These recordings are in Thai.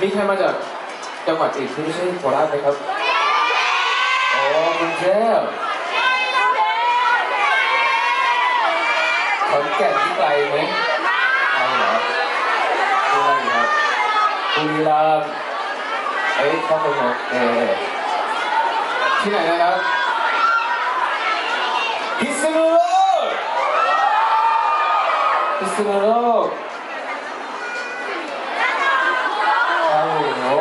มีใครมาจากจังหวัดอื่นที่ไม่ใช่โคราชไหมครับอ๋อกรุงเทพขอนแก่นที่ไกลไหมไกลเหรอที่ครับบุรีรัมย์เอ้ยข้อมูลของเออที่ไหนนะครับพิษณุโลกพิษณุโลกเอาหนู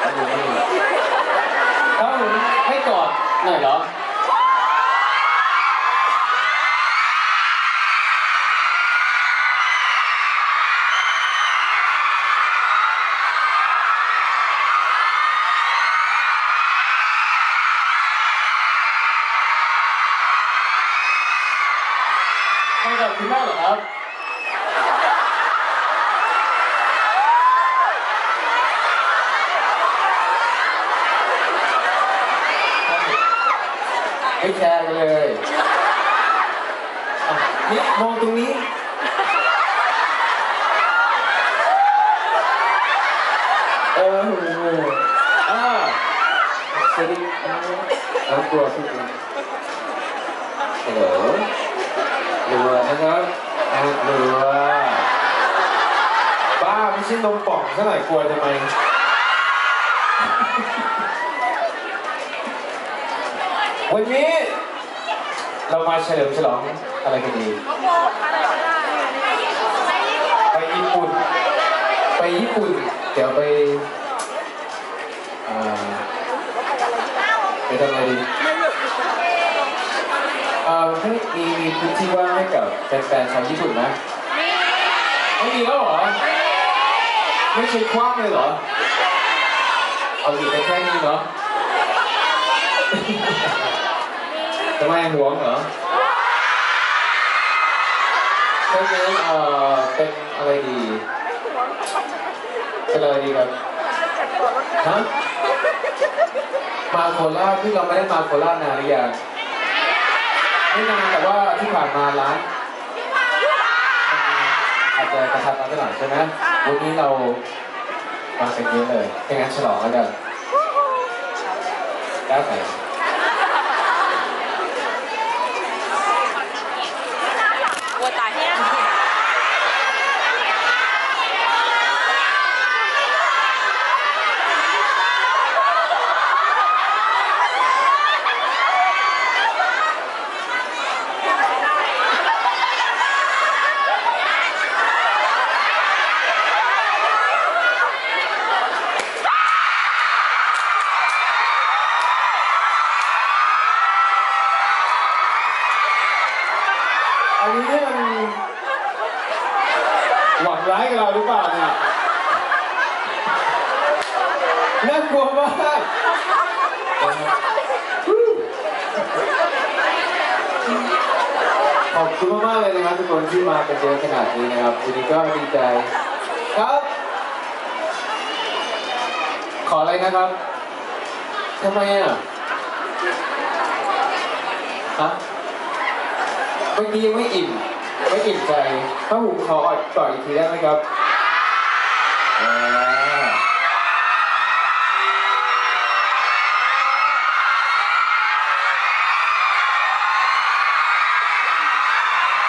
เอาหนูเอาหนูให้กอดหน่อยเหรอ ให้กับคุณแม่เหรอครับให้แชร์กันเลยอะนี่มองตรงนี้ เอออ่าสวัสดีครับน้องกลัวทุกคนฮัลโหล รัวนะครับอะรัวบ้าไม่ใช่นมป่องซะหน่อยกลัวทำไมวันนี้ เรามาเฉลิมฉลองอะไรกันดี ไปญี่ปุ่น ไปญี่ปุ่น เดี๋ยวไปอ่าไปทำอะไรดี เอ่อให้มีมีพื้นที่ว่างให้กับแฟนๆชาวญี่ปุ่นไหมไม่มีแล้วเหรอ ไม่ใช่คว้างเลยเหรอ เอาอยู่แค่นี้เหรอทำไมหวงเหรอเพราะงั้นเอ่อเป็นอะไรดีเป็นอะไรดีครับฮะมาโคราชที่เราไม่ได้มาโคราชนานหรือยัง ไม่นานแต่ว่าที่ผ่านมาร้านมันอาจจะกระทับรัดไปหน่อยใช่ไหมวันนี้เรามาเป็นเยอะเลยถ้างั้นฉลองแล้วกันได้ไหม กลัวตาย อันนี้นี่มันหวังร้ายกับเราหรือเปล่าเนี่ยน่ากลัวมากขอบคุณมากๆเลยนะครับทุกคนที่มากันเยอะขนาดนี้นะครับวันนี้ก็ดีใจครับ ขออะไรนะครับทำไมอะฮะ มื่อกี้ยังไม่อิ่มไม่อิ่มใจถ้าผมขออดต่ออีกทีได้ไหมครับ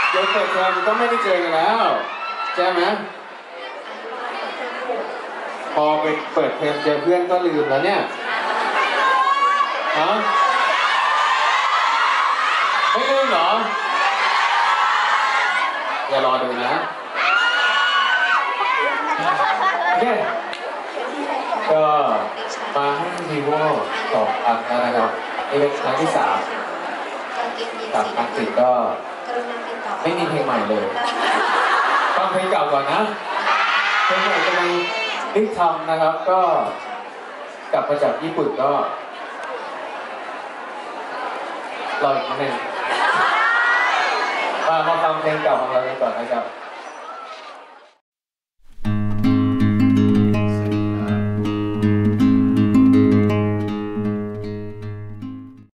เดี๋ยวเปิดเทอมก็ไม่ได้เจอกันแล้วใช่ไหมพอไปเปิดเทอมเจอเพื่อนก็ลืมแล้วเนี่ยฮะ ไม่ลืมเหรอ อย่ารอดูนะเนี่ยก็มาให้วีโวสองครั้งแล้วนะครับนี่เป็นครั้งที่สามกับอังกฤษก็ไม่มีเพลงใหม่เลยฟังเพลงเก่าก่อนนะเพลงใหม่กำลังรีบทำนะครับก็กลับมาจากญี่ปุ่นก็รออีกนิดนึง มามาฟังเพลงเก่าของเรากันก่อนนะครับ